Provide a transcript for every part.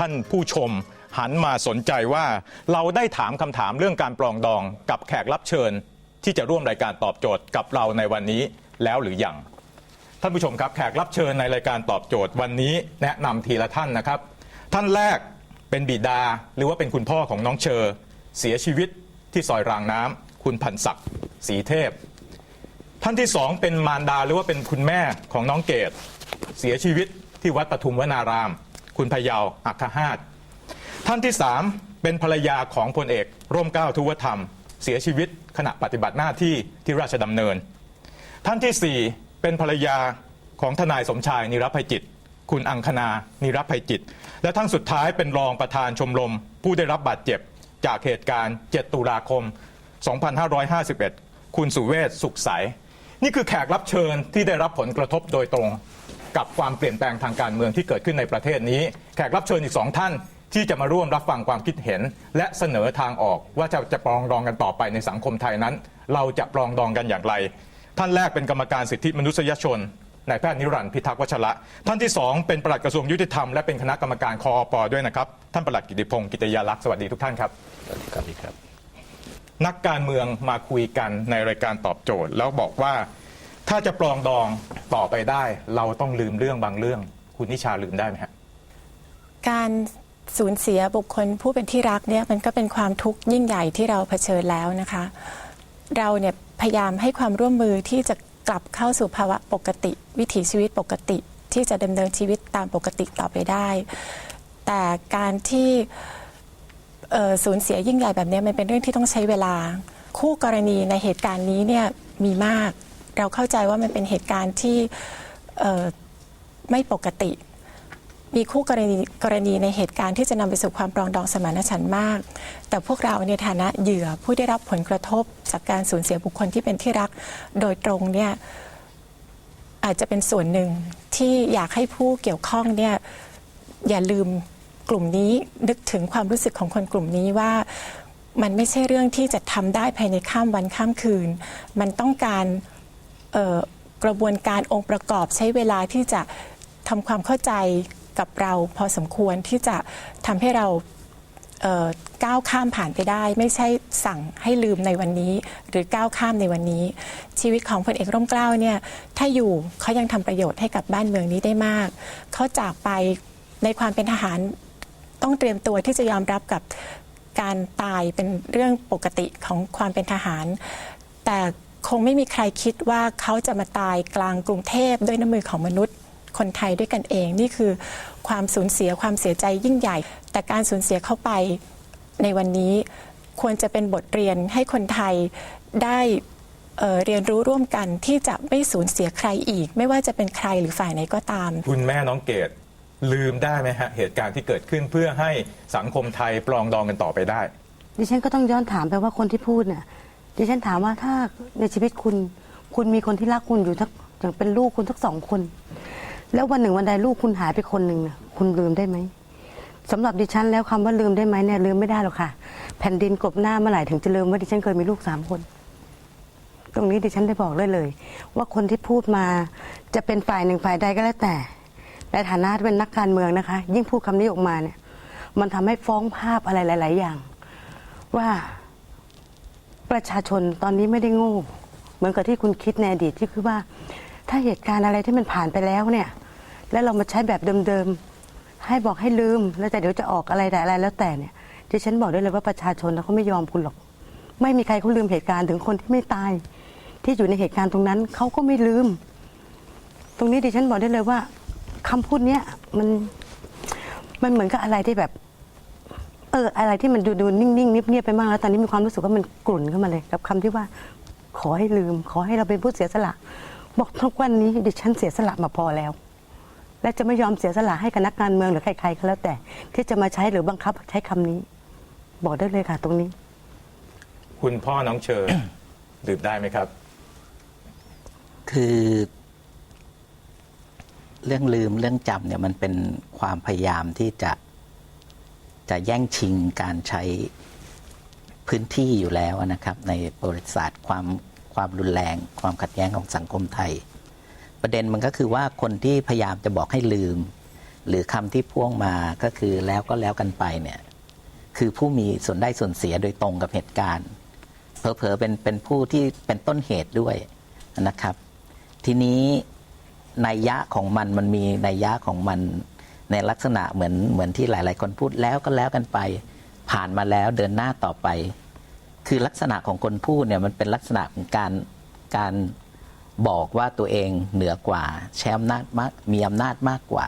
ท่านผู้ชมหันมาสนใจว่าเราได้ถามคำถามเรื่องการปรองดองกับแขกรับเชิญ ที่จะร่วมรายการตอบโจทย์กับเราในวันนี้แล้วหรือยังท่านผู้ชมครับแขกรับเชิญในรายการตอบโจทย์วันนี้แนะนำทีละท่านนะครับ ท่านแรกเป็นบิดาหรือว่าเป็นคุณพ่อของน้องเชอเสียชีวิตที่ซอยรางน้ำคุณพันศักดิ์ศรีเทพ ท่านที่สองเป็นมารดาหรือว่าเป็นคุณแม่ของน้องเกดเสียชีวิตที่วัดปทุมวนาราม คุณพยาอัคคหาตท่านที่สามเป็นภรรยาของพลเอก ร่มเกล้าทุวธรรม เสียชีวิตขณะปฏิบัติหน้าที่ที่ราชดำเนิน ท่านที่4เป็นภรรยาของทนายสมชายนิรภัยจิต คุณอังคณานิรภัยจิต และท่านสุดท้ายเป็นรองประธานชมรม ผู้ได้รับบาดเจ็บจากเหตุการณ์ 7 ตุลาคม 2551 คุณสุเวศสุขใส นี่คือแขกรับเชิญที่ได้รับผลกระทบโดยตรง กับความเปลี่ยนแปลงทางการเมืองที่เกิดขึ้นในประเทศนี้ แขกรับเชิญอีกสองท่าน ที่จะมาร่วมรับฟังความคิดเห็น และเสนอทางออกว่าจะจะปรองดองกันต่อไปในสังคมไทยนั้น เราจะปรองดองกันอย่างไร ท่านแรกเป็นกรรมการสิทธิมนุษยชนนายแพทย์นิรันดร์พิทักษ์วัชระท่านที่สองเป็นปลัดกระทรวงยุติธรรมและเป็นคณะกรรมการคอปด้วยนะครับ ท่านปลัดกิติพงศ์กิตยาลักษณ์สวัสดีทุกท่านครับสวัสดีครับครับนักการเมืองมาคุยกันในรายการตอบโจทย์ แล้วบอกว่า ถ้าจะปรองดองต่อไปได้ เราต้องลืมเรื่องบางเรื่อง คุณนิชาลืมได้ไหมฮะการสูญเสียบุคคลผู้เป็นที่รักเนี่ยมันก็เป็นความทุกข์ยิ่งใหญ่ที่เราเผชิญแล้วนะคะ เราเนี่ยพยายามให้ความร่วมมือที่จะกลับเข้าสู่ภาวะปกติ วิถีชีวิตปกติ ที่จะดำเนินชีวิตตามปกติต่อไปได้ แต่การที่สูญเสียยิ่งใหญ่แบบนี้มันเป็นเรื่องที่ต้องใช้เวลา คู่กรณีในเหตุการณ์นี้เนี่ยมีมาก เราเข้าใจว่ามันเป็นเหตุการณ์ที่ไม่ปกติ มีคู่กรณีกรณีในเหตุการณ์ที่จะนำไปสู่ความปรองดองสมานฉันท์มาก แต่พวกเราในฐานะเหยื่อผู้ได้รับผลกระทบ จากการสูญเสียบุคคลที่เป็นที่รักโดยตรงเนี่ยอาจจะเป็นส่วนหนึ่งที่อยากให้ผู้เกี่ยวข้องเนี่ยอย่าลืมกลุ่มนี้นึกถึงความรู้สึกของคนกลุ่มนี้ว่ามันไม่ใช่เรื่องที่จะทำได้ภายในข้ามวันข้ามคืน มันต้องการ กระบวนการองค์ประกอบใช้เวลาที่จะทำความเข้าใจกับเราพอสมควรที่จะทำให้เราเก้าวข้ามผ่านไปได้ ไม่ใช่สั่งให้ลืมในวันนี้ หรือก้าวข้ามในวันนี้ ชีวิตของพลเอกร่มเกล้าเนี่ยถ้าอยู่เขายังทำประโยชน์ให้กับบ้านเมืองนี้ได้มาก เขาจากไปในความเป็นทหารต้องเตรียมตัวที่จะยอมรับกับการตายเป็นเรื่องปกติของความเป็นทหาร แต่ คงไม่มีใครคิดว่าเขาจะมาตายกลางกรุงเทพด้วยน้ำมือของมนุษย์คนไทยด้วยกันเอง นี่คือความสูญเสียความเสียใจยิ่งใหญ่ แต่การสูญเสียเข้าไปในวันนี้ควรจะเป็นบทเรียนให้คนไทยได้เอ่อเรียนรู้ร่วมกันที่จะไม่สูญเสียใครอีก ไม่ว่าจะเป็นใครหรือฝ่ายไหนก็ตาม คุณแม่น้องเกดลืมได้ไหมฮะเหตุการณ์ที่เกิดขึ้นเพื่อให้สังคมไทยปรองดองกันต่อไปได้ ดิฉันก็ต้องย้อนถามไปว่าคนที่พูดน่ะ ดิฉันถามว่าถ้าในชีวิตคุณ คุณมีคนที่รักคุณอยู่ทักอย่างเป็นลูกคุณสักสองคน แล้ววันหนึ่งวันใดลูกคุณหายไปคนหนึ่งน่ะคุณลืมได้ไหมสำหรับดิฉันแล้วคำว่าลืมได้ไหมเนี่ยลืมไม่ได้หรอกค่ะ แผ่นดินกลบหน้าเมื่อไหร่ถึงจะลืมว่าดิฉันเคยมีลูกสามคน ตรงนี้ดิฉันได้บอกเลยเลย ว่าคนที่พูดมาจะเป็นฝ่ายหนึ่งฝ่ายใดก็แล้วแต่ในฐานะเป็นนักการเมืองนะคะ ยิ่งพูดคำนี้ออกมาเนี่ย มันทำให้ฟ้องภาพอะไรหลาย ๆ อย่าง ว่า ประชาชนตอนนี้ไม่ได้โง่ เหมือนกับที่คุณคิดในอดีตที่คือว่า ถ้าเหตุการณ์อะไรที่มันผ่านไปแล้วเนี่ย แล้วเรามาใช้แบบเดิมๆให้บอกให้ลืม แล้วแต่เดี๋ยวจะออกอะไรแต่อะไรแล้วแต่เนี่ยดิฉันบอกได้เลยว่าประชาชนเขาไม่ยอมคุณหรอก ไม่มีใครเขาลืมเหตุการณ์ถึงคนที่ไม่ตาย ที่อยู่ในเหตุการณ์ตรงนั้นเขาก็ไม่ลืม ตรงนี้ดิฉันบอกได้เลยว่าคำพูดเนี้ยมันมันเหมือนกับอะไรที่แบบ เอออะไรที่มันดูดูนิ่งๆเงียบๆไปมากแล้วตอนนี้มีความรู้สึกว่ามันกลุ่นขึ้นมาเลย กับคำที่ว่า ขอให้ลืม ขอให้เราเป็นผู้เสียสละ บอกทุกวันนี้ดิฉันเสียสละมาพอแล้ว และจะไม่ยอมเสียสละให้กับนักการเมืองหรือใครๆก็แล้วแต่ ที่จะมาใช้หรือบังคับใช้คำนี้ บอกได้เลยค่ะ ตรงนี้ คุณพ่อน้องเชอลืมได้ไหมครับ คือ เรื่องลืมเรื่องจำเนี่ยมันเป็นความพยายามที่จะ จะแย่งชิงการใช้พื้นที่อยู่แล้วนะครับ ในประวัติศาสตร์ความความรุนแรง ความขัดแย้งของสังคมไทย ประเด็นมันก็คือว่าคนที่พยายามจะบอกให้ลืม หรือคำที่พ่วงมาก็คือแล้วก็แล้วกันไปเนี่ยคือผู้มีส่วนได้ส่วนเสียโดยตรงกับเหตุการณ์เผลอๆเป็นเป็นผู้ที่เป็นต้นเหตุด้วยนะครับ ทีนี้นัยยะของมันมันมีนัยยะของมัน ในลักษณะเหมือนเหมือนที่หลาย ๆ คนพูดแล้วก็แล้วกันไป ผ่านมาแล้วเดินหน้าต่อไป คือลักษณะของคนพูดเนี่ยมันเป็นลักษณะของการการบอกว่าตัวเองเหนือกว่าใช้อำนาจมากมีอำนาจมากกว่า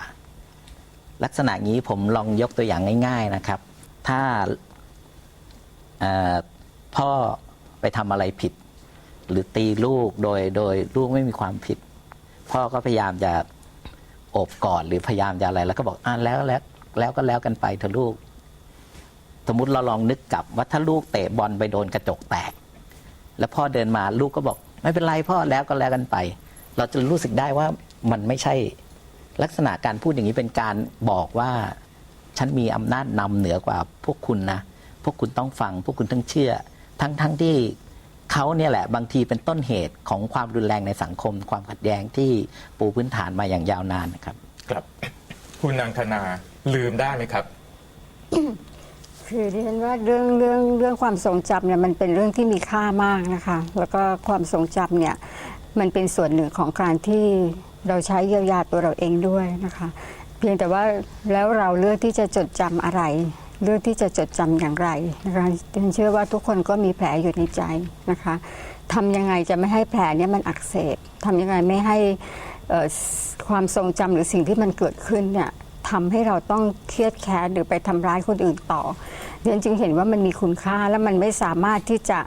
ลักษณะนี้ผมลองยกตัวอย่างง่าย ๆนะครับ ถ้าพ่อไปทำอะไรผิด หรือตีลูกโดยโดยลูกไม่มีความผิด พ่อก็พยายามจะ อบกอดหรือพยายามจะอะไรแล้วก็บอกอ่าแล้วแล้วแล้วก็แล้วกันไปเถอะลูก สมมติเราลองนึกกลับว่าถ้าลูกเตะบอลไปโดนกระจกแตก แล้วพ่อเดินมาลูกก็บอก ไม่เป็นไรพ่อแล้วก็แล้วกันไป เราจะรู้สึกได้ว่ามันไม่ใช่ ลักษณะการพูดอย่างนี้เป็นการบอกว่า ฉันมีอำนาจนำเหนือกว่าพวกคุณนะ พวกคุณต้องฟัง พวกคุณต้องเชื่อ ทั้งทั้งที่ เขาเนี่ยแหละบางทีเป็นต้นเหตุของความรุนแรงในสังคม ความขัดแย้งที่ปูพื้นฐานมาอย่างยาวนานนะครับครับ คุณนางธนาลืมได้ไหมครับ คือดิฉันว่าเรื่องเรื่องเรื่องความทรงจำเนี่ยมันเป็นเรื่องที่มีค่ามากนะคะ แล้วก็ความทรงจำเนี่ยมันเป็นส่วนหนึ่งของการที่เราใช้เยียวยาตัวเราเองด้วยนะคะ เพียงแต่ว่าแล้วเราเลือกที่จะจดจำอะไร เลือกที่จะจดจำอย่างไรนะคะฉันเชื่อว่าทุกคนก็มีแผลอยู่ในใจนะคะทำยังไงจะไม่ให้แผลนี่ยมันอักเสบทำยังไงไม่ให้ความทรงจำหรือสิ่งที่มันเกิดขึ้นเนี่ยทำให้เราต้องเครียดแค้นหรือไปทำร้ายคนอื่นต่อเรียนจึงเห็นว่ามันมีคุณค่าและมันไม่สามารถที่จะ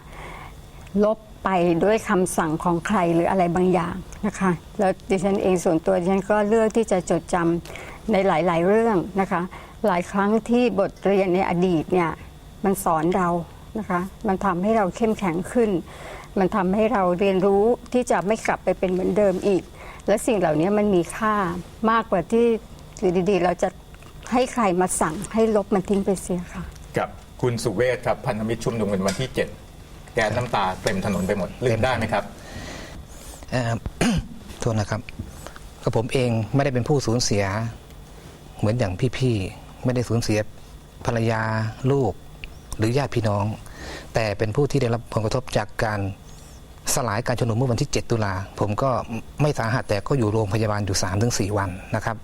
ลบไปด้วยคำสั่งของใครหรืออะไรบางอย่างนะคะแล้วดิฉันเองส่วนตัวดิฉันก็เลือกที่จะจดจำในหลาย ๆ เรื่องนะคะ หลายครั้งที่บทเรียนในอดีตเนี่ยมันสอนเรานะคะ มันทำให้เราเข้มแข็งขึ้น มันทำให้เราเรียนรู้ที่จะไม่กลับไปเป็นเหมือนเดิมอีก และสิ่งเหล่านี้มันมีค่ามากกว่าที่อยู่ดีๆ เราจะให้ใครมาสั่งให้ลบมันทิ้งไปเสียค่ะ กับคุณสุเวศครับพันธมิตรชุมนุมกันวันที่ 7 แกนน้ำตาเต็มถนนไปหมดลืมได้ไหมครับเอ่อ โทษนะครับก็ผมเองไม่ได้เป็นผู้สูญเสีย เหมือนอย่างพี่ๆ ไม่ได้สูญเสียภรรยาลูกหรือญาติพี่น้อง แต่เป็นผู้ที่ได้รับผลกระทบจากการสลายการชุมนุมเมื่อวันที่ 7 ตุลาผมก็ไม่สาหัสแต่ก็อยู่โรงพยาบาลอยู่ 3-4 วันนะครับ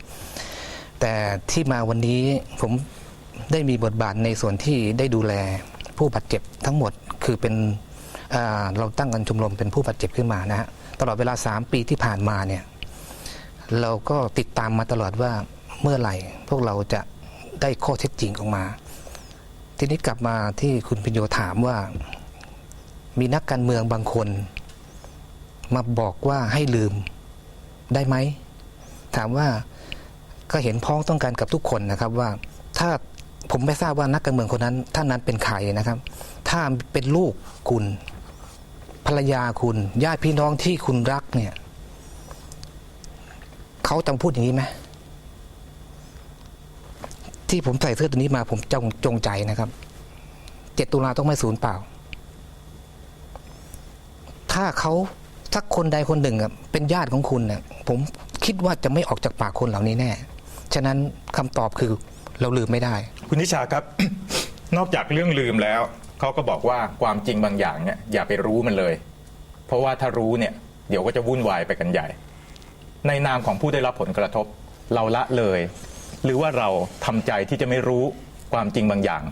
แต่ที่มาวันนี้ผมได้มีบทบาทในส่วนที่ได้ดูแลผู้บาดเจ็บทั้งหมดคือเป็นเราตั้งกันชมรมเป็นผู้บาดเจ็บขึ้นมานะฮะตลอดเวลา 3 ปีที่ผ่านมาเนี่ยเราก็ติดตามมาตลอดว่าเมื่อไหร่พวกเราจะ ได้ข้อเท็จจริงออกมา ทีนี้กลับมาที่คุณพิญโยถามว่า มีนักการเมืองบางคน มาบอกว่าให้ลืมได้ไหม ถามว่าก็เห็นพ้องต้องกันกับทุกคนนะครับว่าถ้าผมไม่ทราบว่านักการเมืองคนนั้นท่านนั้นเป็นใครนะครับ ถ้าเป็นลูกคุณภรรยาคุณญาติพี่น้องที่คุณรักเนี่ยเขาจำพูดอย่างนี้ไหม ที่ผมใส่เสื้อตัวนี้มาผมจงจงใจนะครับ เจ็ดตุลาต้องไม่สูญเปล่า ถ้าเขาสักคนใดคนหนึ่งอะเป็นญาติของคุณเนี่ยผมคิดว่าจะไม่ออกจากปากคนเหล่านี้แน่ ฉะนั้นคำตอบคือเราลืมไม่ได้ คุณนิชาครับ นอกจากเรื่องลืมแล้ว เขาก็บอกว่าความจริงบางอย่างเนี่ยอย่าไปรู้มันเลย เพราะว่าถ้ารู้เนี่ย เดี๋ยวก็จะวุ่นวายไปกันใหญ่ ในนามของผู้ได้รับผลกระทบ เราละเลย หรือว่าเราทำใจที่จะไม่รู้ความจริงบางอย่าง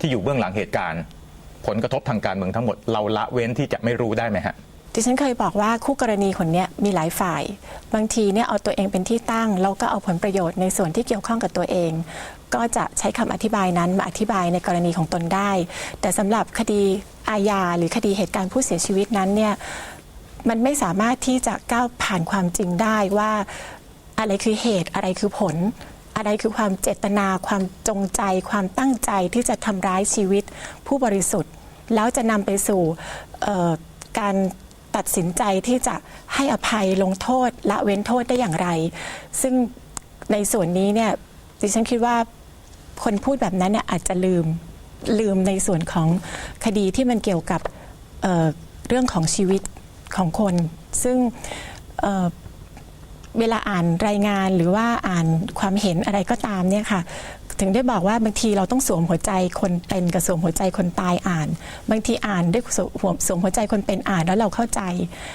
ที่อยู่เบื้องหลังเหตุการณ์ ผลกระทบทางการเมืองทั้งหมด เราละเว้นที่จะไม่รู้ได้ไหมฮะดิฉันเคยบอกว่าคู่กรณีคนนี้มีหลายฝ่าย บางทีเนี่ยเอาตัวเองเป็นที่ตั้งแล้วก็เอาผลประโยชน์ในส่วนที่เกี่ยวข้องกับตัวเอง ก็จะใช้คำอธิบายนั้นมาอธิบายในกรณีของตนได้ แต่สำหรับคดีอาญาหรือคดีเหตุการณ์ผู้เสียชีวิตนั้นเนี่ยมันไม่สามารถที่จะก้าวผ่านความจริงได้ว่าอะไรคือเหตุอะไรคือผล อะไรคือความเจตนา ความจงใจ ความตั้งใจที่จะทำร้ายชีวิตผู้บริสุทธิ์ แล้วจะนำไปสู่การตัดสินใจที่จะให้อภัยลงโทษละเว้นโทษได้อย่างไร ซึ่งในส่วนนี้เนี่ยดิฉันคิดว่าคนพูดแบบนั้นเนี่ยอาจจะลืมลืมในส่วนของคดีที่มันเกี่ยวกับเเรื่องของชีวิตของคน ซึ่ง เวลาอ่านรายงานหรือว่าอ่านความเห็นอะไรก็ตามเนี่ยค่ะ ถึงได้บอกว่าบางทีเราต้องสวมหัวใจคนเป็นกับสวมหัวใจคนตายอ่าน บางทีอ่านด้วยสวมสวมหัวใจคนเป็นอ่านแล้วเราเข้าใจ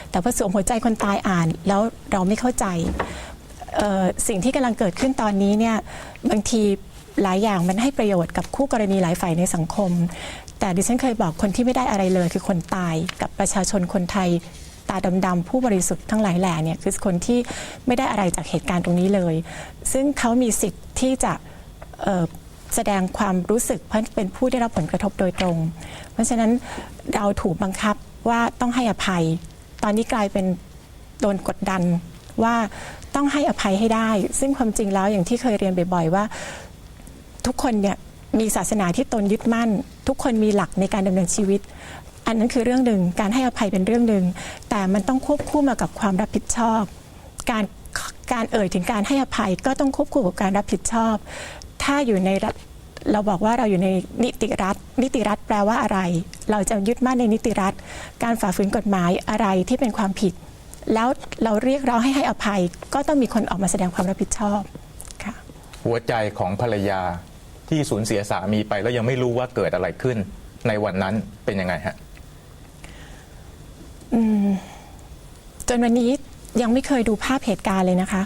แต่พอสวมหัวใจคนตายอ่านแล้วเราไม่เข้าใจสิ่งที่กำลังเกิดขึ้นตอนนี้เนี่ยบางทีหลายอย่างมันให้ประโยชน์กับคู่กรณีหลายฝ่ายในสังคม แต่ดิฉันเคยบอกคนที่ไม่ได้อะไรเลยคือคนตายกับประชาชนคนไทย ตาดำๆผู้บริสุทธิ์ทั้งหลายแหล่เนี่ยคือคนที่ไม่ได้อะไรจากเหตุการณ์ตรงนี้เลย ซึ่งเขามีสิทธิ์ที่จะแสดงความรู้สึกเพราะเป็นผู้ได้รับผลกระทบโดยตรง เพราะฉะนั้นเราถูกบังคับว่าต้องให้อภัย ตอนนี้กลายเป็นโดนกดดันว่าต้องให้อภัยให้ได้ ซึ่งความจริงแล้วอย่างที่เคยเรียนบ่อยๆว่า ทุกคนเนี่ยมีศาสนาที่ตนยึดมั่น ทุกคนมีหลักในการดำเนินชีวิต อันนั้นคือเรื่องหนึ่งการให้อภัยเป็นเรื่องหนึ่งแต่มันต้องควบคู่มากับความรับผิดชอบ การการเอ่ยถึงการให้อภัยก็ต้องควบคู่กับการรับผิดชอบ ถ้าอยู่ในรัฐเราบอกว่าเราอยู่ในนิติรัฐ นิติรัฐแปลว่าอะไร เราจะยึดมั่นในนิติรัฐ การฝ่าฝืนกฎหมายอะไรที่เป็นความผิด แล้วเราเรียกร้องให้ให้อภัย ก็ต้องมีคนออกมาแสดงความรับผิดชอบค่ะหัวใจของภรรยาที่สูญเสียสามีไปแล้วยังไม่รู้ว่าเกิดอะไรขึ้น ในวันนั้นเป็นยังไงฮะ จนวันนี้ยังไม่เคยดูภาพเหตุการณ์เลยนะคะ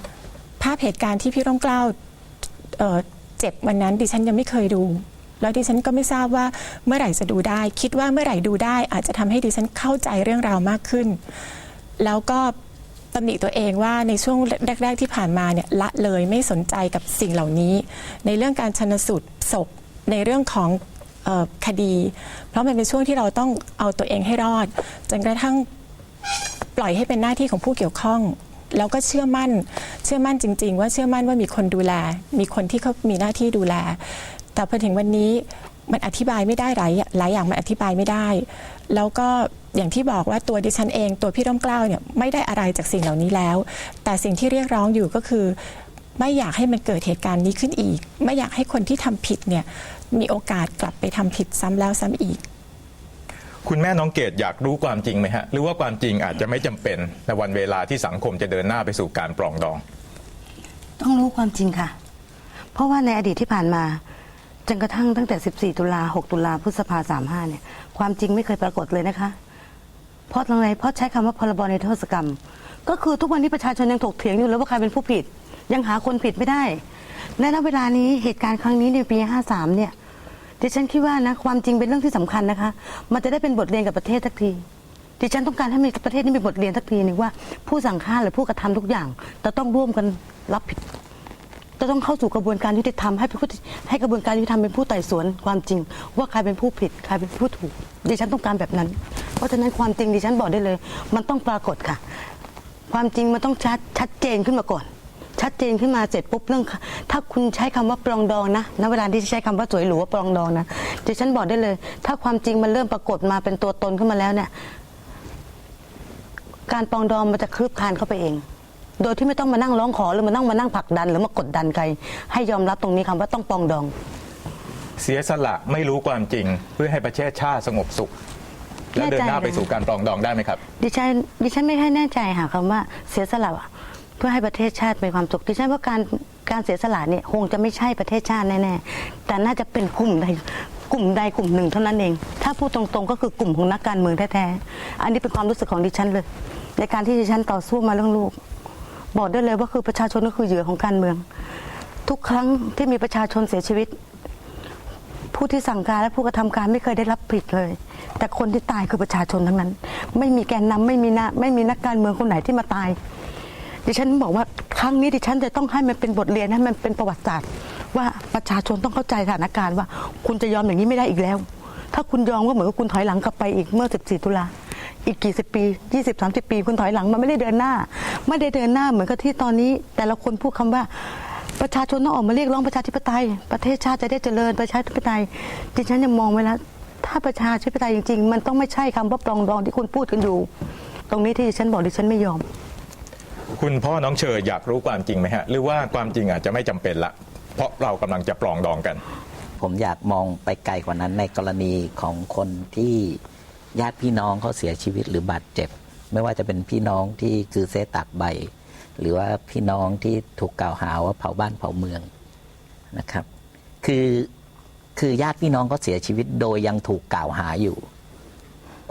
ภาพเหตุการณ์ที่พี่ร่มเกล้าเอ่เจ็บวันนั้นดิฉันยังไม่เคยดู แล้วดิฉันก็ไม่ทราบว่าเมื่อไหร่จะดูได้ คิดว่าเมื่อไหร่ดูได้ อาจจะทำให้ดิฉันเข้าใจเรื่องราวมากขึ้น แล้วก็ตำหนิตัวเองว่าในช่วงแรก ๆ ที่ผ่านมาเนี่ยละเลยไม่สนใจกับสิ่งเหล่านี้ ในเรื่องการชนสูตรศพในเรื่องของคดี เพราะมันเป็นช่วงที่เราต้องเอาตัวเองให้รอด จนกระทั่ง ล่อยให้เป็นหน้าที่ของผู้เกี่ยวข้อง แล้วก็เชื่อมั่น เชื่อมั่นจริง ๆ ว่าเชื่อมั่นว่ามีคนดูแล มีคนที่เขามีหน้าที่ดูแล แต่พอถึงวันนี้มันอธิบายไม่ได้หลายหลายอย่างมันอธิบายไม่ได้ แล้วก็อย่างที่บอกว่าตัวดิฉันเองตัวพี่ร่มเกล้าเนี่ยไม่ได้อะไรจากสิ่งเหล่านี้แล้ว แต่สิ่งที่เรียกร้องอยู่ก็คือไม่อยากให้มันเกิดเหตุการณ์นี้ขึ้นอีก ไม่อยากให้คนที่ทำผิดเนี่ยมีโอกาสกลับไปทำผิดซ้ำแล้วซ้ำอีก คุณแม่น้องเกดอยากรู้ความจริงไหมฮะ หรือว่าความจริงอาจจะไม่จำเป็นในวันเวลาที่สังคมจะเดินหน้าไปสู่การปรองดอง ต้องรู้ความจริงค่ะ เพราะว่าในอดีตที่ผ่านมาจนกระทั่งตั้งแต่ 14 ตุลา 6 ตุลาพฤษภา35 เนี่ย ความจริงไม่เคยปรากฏเลยนะคะ เพราะอะไรเพราะใช้คำว่าพรบในโทษกรรม ก็คือทุกวันนี้ประชาชนยังถกเถียงอยู่แล้วว่าใครเป็นผู้ผิด ยังหาคนผิดไม่ได้ และณเวลานี้เหตุการณ์ครั้งนี้ในปี 53 เนี่ย ดิฉันคิดว่านะความจริงเป็นเรื่องที่สำคัญนะคะ มันจะได้เป็นบทเรียนกับประเทศสักที ดิฉันต้องการให้มีประเทศนี้มีบทเรียนสักทีหนึงว่าผู้สั่งฆ่าหรือผู้กระทำทุกอย่างจะต้องร่วมกันรับผิด จะต้องเข้าสู่กระบวนการยุติธรรมให้ผู้ให้กระบวนการยุติธรรมเป็นผู้ไต่สวนความจริง ว่าใครเป็นผู้ผิดใครเป็นผู้ถูก ดิฉันต้องการแบบนั้น เพราะฉะนั้นความจริงดิฉันบอกได้เลย มันต้องปรากฏค่ะ ความจริงมันต้องชัดชัดเจนขึ้นมาก่อน ชัดเจนขึ้นมาเสร็จปุ๊บเรื่อง ถ้าคุณใช้คำว่าปรองดองนะณเวลาที่ใช้คำว่าสวยหรูว่าปรองดองนะดิฉันบอกได้เลย ถ้าความจริงมันเริ่มปรากฏมาเป็นตัวตนขึ้นมาแล้วเนี่ย การปรองดองมันจะคลืบคลานเข้าไปเอง โดยที่ไม่ต้องมานั่งร้องขอหรือมานั่งมานั่งผลักดัน หรือมากดดันใครให้ยอมรับตรงนี้คำว่าต้องปรองดอง เสียสละไม่รู้ความจริง เพื่อให้ประเทศชาติสงบสุขและเดินหน้าไปสู่การปรองดองได้ไหมครับ ดิฉันดิฉันไม่ค่อยแน่ใจค่ะคำว่าเสียสละเพื่อให้ประเทศชาติมีความสุขดิฉันว่าการการเสียสละเนี่ยคงจะไม่ใช่ประเทศชาติแน่ๆแต่น่าจะเป็นกลุ่มใดกลุ่มใดกลุ่มหนึ่งเท่านั้นเอง ถ้าพูดตรงๆ ก็คือกลุ่มของนักการเมืองแท้ๆอันนี้เป็นความรู้สึกของดิฉันเลย ในการที่ดิฉันต่อสู้มาเรื่องลูก บอกได้เลยว่าคือประชาชนก็คือเหยื่อของการเมือง ทุกครั้งที่มีประชาชนเสียชีวิต ผู้ที่สั่งการและผู้กระทำการไม่เคยได้รับผิดเลย แต่คนที่ตายคือประชาชนทั้งนั้น ไม่มีแกนนำไม่มีนะไม่มีนักการเมืองคนไหนที่มาตาย ดิฉันบอกว่าครั้งนี้ดิฉันจะต้องให้มันเป็นบทเรียนให้มันเป็นประวัติศาสตร์ ว่าประชาชนต้องเข้าใจสถานการณ์ว่า คุณจะยอมอย่างนี้ไม่ได้อีกแล้ว ถ้าคุณยอมก็เหมือนกับคุณถอยหลังกลับไปอีกเมื่อ 14 ตุลาอีกกี่สิบปี20 30 ปี คุณถอยหลังมันไม่ได้เดินหน้า ไม่ได้เดินหน้าเหมือนกับที่ตอนนี้ แต่ละคนพูดคำว่าประชาชนต้องออกมาเรียกร้องประชาธิปไตย ประเทศชาติจะได้เจริญประชาธิปไตยดิฉันยังมองไว้แล้วถ้าประชาธิปไตยจริงๆ มันต้องไม่ใช่คำว่าปรองดองที่คุณพูดกันอยู่ ตรงนี้ที่ดิฉันบอกดิฉันไม่ยอม คุณพ่อน้องเชยอยากรู้ความจริงไหมฮะ หรือว่าความจริงอาจจะไม่จำเป็นละ เพราะเรากำลังจะปรองดองกัน ผมอยากมองไปไกลกว่านั้นในกรณีของคนที่ญาติพี่น้องเขาเสียชีวิตหรือบาดเจ็บ ไม่ว่าจะเป็นพี่น้องที่คือเซตักใบ หรือว่าพี่น้องที่ถูกกล่าวหาว่าเผาบ้านเผาเมืองนะครับ คือคือญาติพี่น้องก็เสียชีวิตโดยยังถูกกล่าวหาอยู่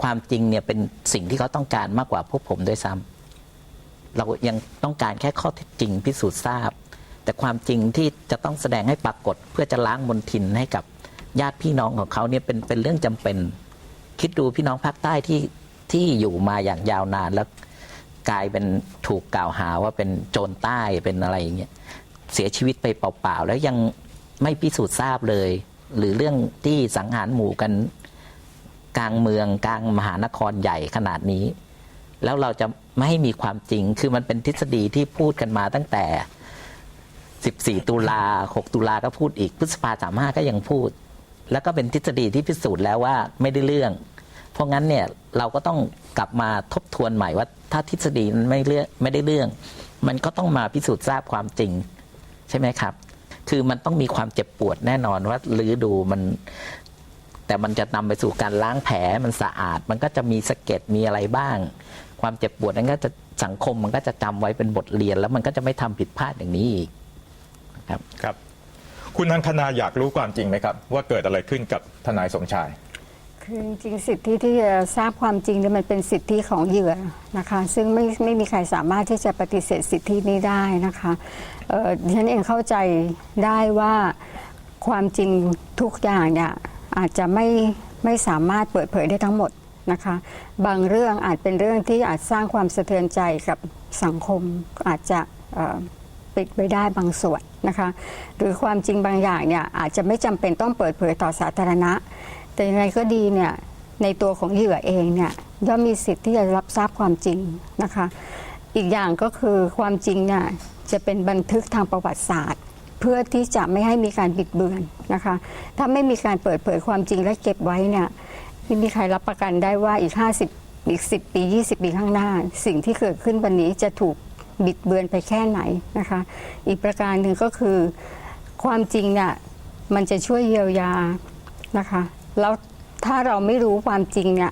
ความจริงเนี่ยเป็นสิ่งที่เขาต้องการมากกว่าพวกผมด้วยซ้ำ เรายังต้องการแค่ข้อเท็จจริงพิสูจน์ทราบ แต่ความจริงที่จะต้องแสดงให้ปรากฏ เพื่อจะล้างมนทินให้กับญาติพี่น้องของเขาเนี่ยเป็นเป็นเรื่องจำเป็น คิดดูพี่น้องภาคใต้ที่ที่อยู่มาอย่างยาวนานแล้วกลายเป็นถูกกล่าวหาว่าเป็นโจรใต้เป็นอะไรอย่างเงี้ยเสียชีวิตไปเปล่าๆแล้วยังไม่พิสูจน์ทราบเลย หรือเรื่องที่สังหารหมู่กัน กลางเมืองกลางมหานครใหญ่ขนาดนี้ แล้วเราจะไม่ให้มีความจริง คือมันเป็นทฤษฎีที่พูดกันมาตั้งแต่ 14 ตุลา 6 ตุลาก็พูดอีก พฤษภาสามห้าก็ยังพูด แล้วก็เป็นทฤษฎีที่พิสูจน์แล้วว่าไม่ได้เรื่อง เพราะงั้นเนี่ยเราก็ต้องกลับมาทบทวนใหม่ว่า ถ้าทฤษฎีมันไม่เรื่องไม่ได้เรื่อง มันก็ต้องมาพิสูจน์ทราบความจริง ใช่ไหมครับ คือมันต้องมีความเจ็บปวดแน่นอนว่าลือดูมันแต่มันจะนำไปสู่การล้างแผลมันสะอาด มันก็จะมีสะเก็ดมีอะไรบ้าง ความเจ็บปวดนั้นก็จะสังคมมันก็จะจำไว้เป็นบทเรียน แล้วมันก็จะไม่ทำผิดพลาดอย่างนี้อีกครับคุณอังคณาอยากรู้ความจริงไหมครับ ว่าเกิดอะไรขึ้นกับทนายสมชายคือจริงๆสิทธิที่จะทราบความจริงเนี่ยมันเป็นสิทธิของเหยื่อนะคะ ซึ่งไม่ไม่มีใครสามารถที่จะปฏิเสธสิทธินี้ได้นะคะเอ่อดิฉันเองเข้าใจได้ว่าความจริงทุกอย่างเนี่ยอาจจะไม่ไม่สามารถเปิดเผยได้ทั้งหมด นะคะ บางเรื่องอาจเป็นเรื่องที่อาจสร้างความสะเทือนใจกับสังคมอาจจะปิดไว้ได้บางส่วนนะคะ หรือความจริงบางอย่างเนี่ยอาจจะไม่จำเป็นต้องเปิดเผยต่อสาธารณะ แต่ยังไงก็ดีเนี่ยในตัวของเหยื่อเองเนี่ยย่อมมีสิทธิ์ที่จะรับทราบความจริงนะคะ อีกอย่างก็คือความจริงเนี่ยจะเป็นบันทึกทางประวัติศาสตร์ เพื่อที่จะไม่ให้มีการบิดเบือนนะคะ ถ้าไม่มีการเปิดเผยความจริงและเก็บไว้เนี่ย ไม่มีใครรับประกันได้ว่าอีก 50 อีก 10 ปี 20 ปีข้างหน้า สิ่งที่เกิดขึ้นวันนี้จะถูกบิดเบือนไปแค่ไหนนะคะ อีกประการหนึ่งก็คือความจริงเนี่ยมันจะช่วยเยียวยานะคะ แล้วถ้าเราไม่รู้ความจริงเนี่ย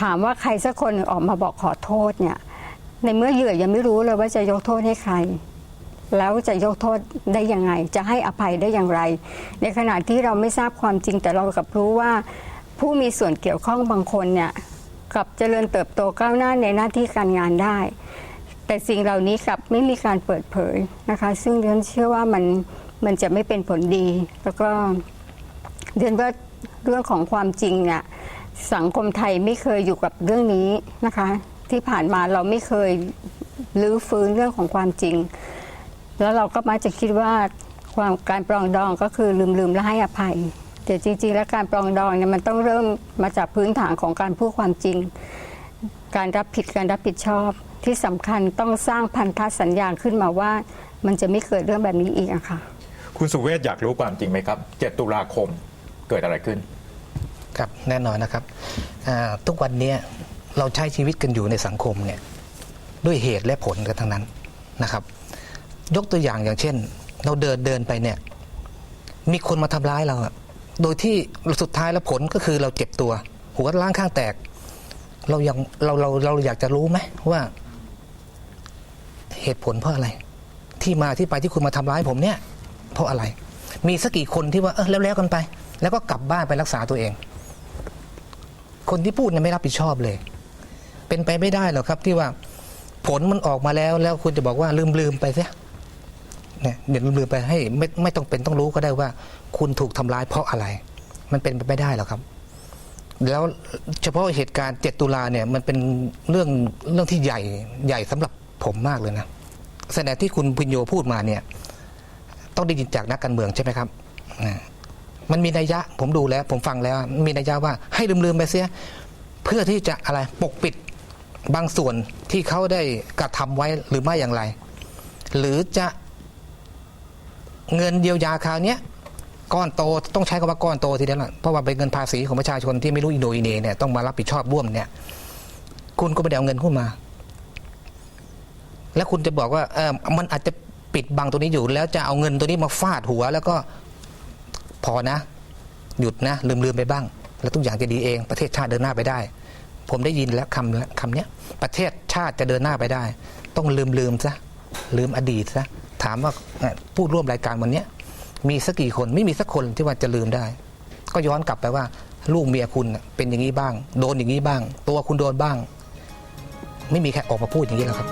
ถามว่าใครสักคนออกมาบอกขอโทษเนี่ยในเมื่อเหยื่อยังไม่รู้เลยว่าจะยกโทษให้ใคร แล้วจะยกโทษได้ยังไง จะให้อภัยได้อย่างไร ในขณะที่เราไม่ทราบความจริงแต่เรากลับรู้ว่า ผู้มีส่วนเกี่ยวข้องบางคนเนี่ยกับเจริญเติบโตก้าวหน้าในหน้าที่การงานได้ แต่สิ่งเหล่านี้กลับไม่มีการเปิดเผยนะคะ ซึ่งเรียนเชื่อว่ามันมันจะไม่เป็นผลดี แล้วก็เรียนว่าเรื่องของความจริงเนี่ยสังคมไทยไม่เคยอยู่กับเรื่องนี้นะคะ ที่ผ่านมาเราไม่เคยลื้อฟื้นเรื่องของความจริง แล้วเราก็มักจะคิดว่าความการปรองดองก็คือลืมลืมและให้อภัย แต่จริง ๆ แล้วการปรองดองเนี่ยมันต้องเริ่มมาจากพื้นฐานของการพูดความจริง การรับผิดการรับผิดชอบ ที่สำคัญต้องสร้างพันธสัญญาขึ้นมาว่า มันจะไม่เกิดเรื่องแบบนี้อีกอะค่ะ คุณสุเวศอยากรู้ความจริงไหมครับ 7 ตุลาคมเกิดอะไรขึ้น ครับแน่นอนนะครับอ่าทุกวันเนี้ยเราใช้ชีวิตกันอยู่ในสังคมเนี่ยด้วยเหตุและผลกันทั้งนั้นนะครับ ยกตัวอย่างอย่างเช่น เราเดินเดินไปเนี่ย มีคนมาทำร้ายเราอะ โดยที่สุดท้ายแล้วผลก็คือเราเจ็บตัว หัวล้างข้างแตก เรายังเราเราเราอยากจะรู้ไหมว่า เหตุผลเพราะอะไร ที่มาที่ไปที่คุณมาทำร้ายผมเนี่ย เพราะอะไร มีสักกี่คนที่ว่าเออแล้วๆกันไป แล้วก็กลับบ้านไปรักษาตัวเอง คนที่พูดเนี่ยไม่รับผิดชอบเลย เป็นไปไม่ได้หรอกครับที่ว่าผลมันออกมาแล้วแล้วคุณจะบอกว่าลืมลืมไปเสีย เนี่ยเดี๋ยวลืมลืมไปให้ไม่ไม่ต้องเป็นต้องรู้ก็ได้ว่า คุณถูกทำร้ายเพราะอะไร มันเป็นไปไม่ได้หรอกครับ แล้วเฉพาะเหตุการณ์ 7 ตุลาเนี่ยมันเป็นเรื่องเรื่องที่ใหญ่ใหญ่สำหรับผมมากเลยนะแสดงที่คุณพิญโยพูดมาเนี่ย ต้องได้ยินจากนักการเมืองใช่ไหมครับมันมีนัยยะผมดูแล้ว ผมฟังแล้ว มีนัยยะว่าให้ลืมๆไปเสีย เพื่อที่จะอะไรปกปิดบางส่วนที่เขาได้กระทำไว้หรือไม่อย่างไร หรือจะ เงินเยียวยาคราวเนี้ยก้อนโตต้องใช้คำว่าก้อนโตทีเดียวละเพราะว่าเป็นเงินภาษีของประชาชนที่ไม่รู้อินโดอินเนเนี่ยต้องมารับผิดชอบร่วมเนี่ยคุณก็ไม่ได้เอาเงินขึ้นมา แล้วคุณจะบอกว่าเออมันอาจจะปิดบังตัวนี้อยู่ แล้วจะเอาเงินตัวนี้มาฟาดหัว แล้วก็พอนะ หยุดนะ ลืมลืมๆไปบ้าง แล้วทุกอย่างจะดีเอง ประเทศชาติเดินหน้าไปได้ ผมได้ยินแล้วคำคำเนี้ยประเทศชาติจะเดินหน้าไปได้ ต้องลืมลืมๆซะลืมอดีตซะ ถามว่าผู้ร่วมรายการวันนี้มีสักกี่คนไม่มีสักคนที่ว่าจะลืมได้ ก็ย้อนกลับไปว่า ลูกเมียคุณเป็นอย่างนี้บ้าง โดนอย่างนี้บ้าง ตัวคุณโดนบ้าง ไม่มีใครออกมาพูดอย่างนี้หรอกครับ